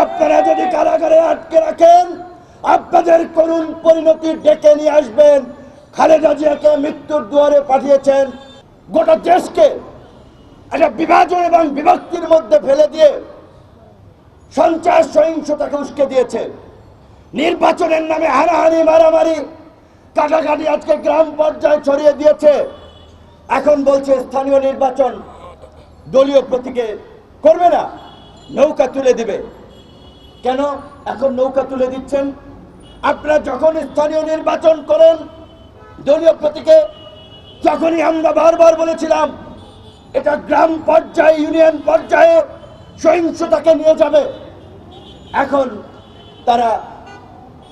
আপনারা যদি কারাগারে আটকে রাখেন, আপনাদের করুণ পরিণতি ডেকে নিয়ে আসবেন। খালেদা জিয়াকে মৃত্যুর দুয়ারে পাঠিয়েছেন। গোটা দেশকে একটা বিভাজন এবং বিভক্তির মধ্যে ফেলে দিয়ে সঞ্চার সহিংসতাকে উস্কে দিয়েছে। নির্বাচনের নামে হানাহানি, মারামারি, কাটাকাটি আজকে গ্রাম পর্যায়ে ছড়িয়ে দিয়েছে। এখন বলছে স্থানীয় নির্বাচন দলীয় প্রতীকে করবে না, নৌকা তুলে দিবে। কেন? এখন নৌকা তুলে দিচ্ছেন। আপনারা যখন স্থানীয় নির্বাচন করেন, দলীয় প্রতীকে যখনই আমরা বারবার বলেছিলাম, এটা গ্রাম পর্যায়ে, ইউনিয়ন পর্যায়ে সহিংসতাকে নিয়ে যাবে। এখন তারা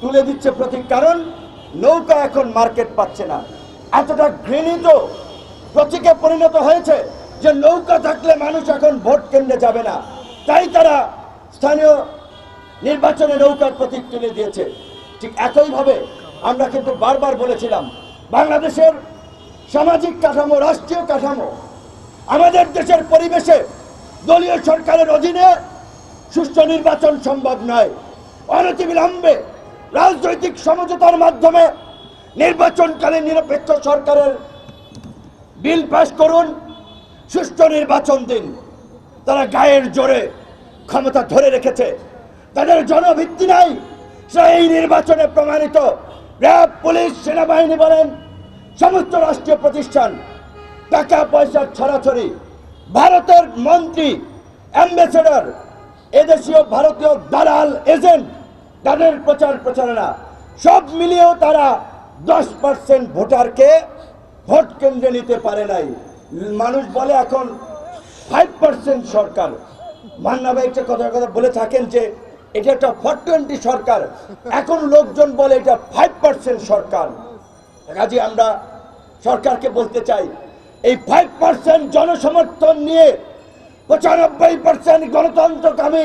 তুলে দিচ্ছে প্রতীক, কারণ নৌকা এখন মার্কেট পাচ্ছে না। এতটা ঘৃণিত প্রতীকে পরিণত হয়েছে যে নৌকা থাকলে মানুষ এখন ভোট কেন্দ্রে যাবে না। তাই তারা স্থানীয় নির্বাচনে নৌকার প্রতীক তুলে দিয়েছে। ঠিক একইভাবে আমরা কিন্তু বারবার বলেছিলাম, বাংলাদেশের সামাজিক কাঠামো, রাষ্ট্রীয় কাঠামো, আমাদের দেশের পরিবেশে দলীয় সরকারের অধীনে সুষ্ঠু নির্বাচন সম্ভব নয়। অনতিবিলম্বে রাজনৈতিক সমঝোতার মাধ্যমে নির্বাচনকালীন নিরপেক্ষ সরকারের বিল পাস করুন, সুষ্ঠু নির্বাচন দিন। তারা গায়ের জোরে ক্ষমতা ধরে রেখেছে। তাদের জনভিত্তি নাই। সেটা এই নির্বাচনে প্রমাণিত র্যাব, পুলিশ, সেনাবাহিনী বলেন, সমস্ত রাষ্ট্রীয় প্রতিষ্ঠান টাকা পয়সার ছড়াছড়ি। ভারতের মন্ত্রী, অ্যাম্বাসেডর, এদেশীয় ভারতীয় দালাল এজেন্ট, তাদের প্রচার প্রচারণা, সব মিলিয়েও তারা দশ পার্সেন্ট ভোটারকে ভোট কেন্দ্রে নিতে পারে নাই। মানুষ বলে এখন ফাইভ পার্সেন্ট সরকার। মান্না ভাই একটা কথা কথা বলে থাকেন যে এটা একটা ফোর টোয়েন্টি সরকার। এখন লোকজন বলে এটা ফাইভ পার্সেন্ট সরকার। কাজে আমরা সরকারকে বলতে চাই, এই ফাইভ পার্সেন্ট জনসমর্থন নিয়ে পঁচানব্বই পার্সেন্ট গণতন্ত্রকামী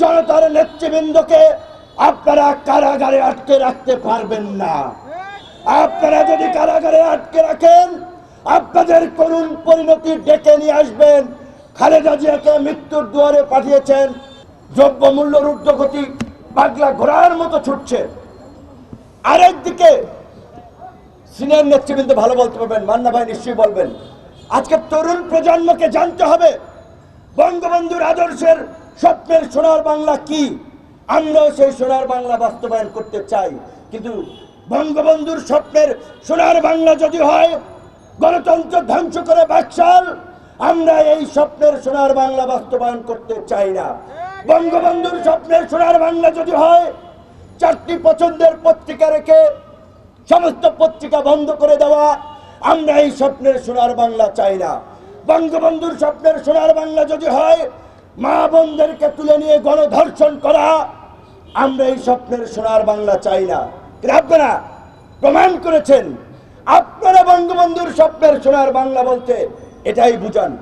জনতার নেতৃবৃন্দকে আপনারা কারাগারে আটকে রাখতে পারবেন না। আপনারা যদি কারাগারে আটকে রাখেন, আপনাদের করুণ পরিণতি ডেকে নিয়ে আসবেন। খালেদা জিয়াকে মৃত্যুর দুয়ারে পাঠিয়েছেন। দ্রব্য মূল্যর ঊর্ধ্বগতি পাগলা ঘোড়ার মতো ছুটছে। আরেকদিকে সিনিয়র নেতৃবৃন্দ ভালো বলতে পারবেন, মান্না ভাই নিশ্চয়ই বলবেন। আজকে তরুণ প্রজন্মকে জানতে হবে, বঙ্গবন্ধুর আদর্শের স্বপ্নের সোনার বাংলা কি? আমরাও সেই সোনার বাংলা বাস্তবায়ন করতে চাই। কিন্তু বঙ্গবন্ধুর স্বপ্নের সোনার বাংলা যদি হয়, গণতন্ত্র ধ্বংস করে বাকশাল, আমরা এই স্বপ্নের সোনার বাংলা বাস্তবায়ন করতে চাই না। বঙ্গবন্ধুর স্বপ্নের সোনার বাংলা যদি হয়, চারটি পছন্দের পত্রিকা রেখে সমস্ত পত্রিকা বন্ধ করে দেওয়া, আমরা এই স্বপ্নের সোনার বাংলা চাই না। বঙ্গবন্ধুর স্বপ্নের সোনার বাংলা যদি হয়, মা বোনদেরকে তুলে নিয়ে গণধর্ষণ করা, আমরা এই স্বপ্নের সোনার বাংলা চাই না। কিন্তু আপনারা প্রমাণ করেছেন। আপনারা বঙ্গবন্ধুর স্বপ্নের সোনার বাংলা বলতে এটাই বুঝান।